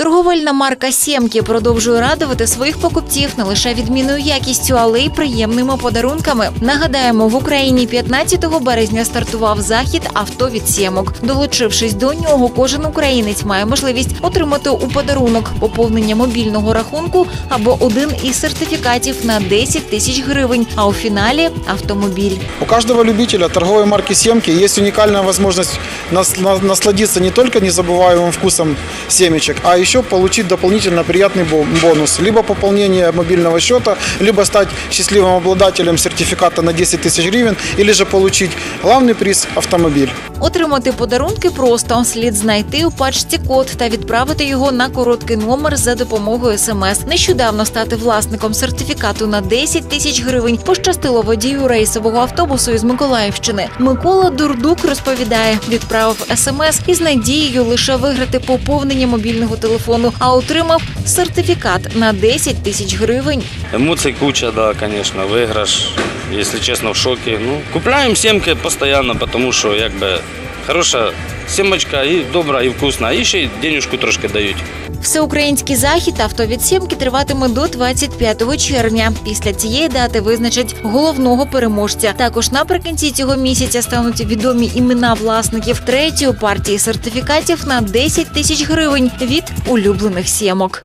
Торговельна марка Сємки продовжує радувати своїх покупців не лише відмінною якістю, але й приємними подарунками. Нагадаємо, в Україні 15 березня стартував захід авто від Сємок. Долучившись до нього, кожен українець має можливість отримати у подарунок поповнення мобільного рахунку або один із сертифікатів на 10 тисяч гривень. А у фіналі автомобіль. У каждого любителя торговой марки «Семки» есть уникальная возможность нас- на- насладиться не только незабываемым вкусом семечек, а еще получить дополнительно приятный бо- бонус. Либо пополнение мобильного счета, либо стать счастливым обладателем сертификата на 10 тысяч гривен, или же получить главный приз – автомобиль. Отримати подарунки просто слід знайти у пачці код та відправити його на короткий номер за допомогою смс. Нещодавно стати власником сертифікату на 10 тисяч гривень пощастило водію рейсового автобусу із Миколаївщини. Микола Дурдук розповідає, відправив смс із надією лише виграти поповнення мобільного телефону, а отримав сертифікат на 10 тисяч гривень. Эмоций куча, да, конечно, выигрыш, если честно, в шоке. Ну, купляем семки постоянно, потому что, як би, хороша семочка і добра, і вкусна, і ще й денежку трошки дають. Всеукраїнський захід авто від сімки триватиме до 25 червня. Після цієї дати визначать головного переможця. Також наприкінці цього місяця стануть відомі імена власників третьої партії сертифікатів на 10 тисяч гривень від улюблених сімок.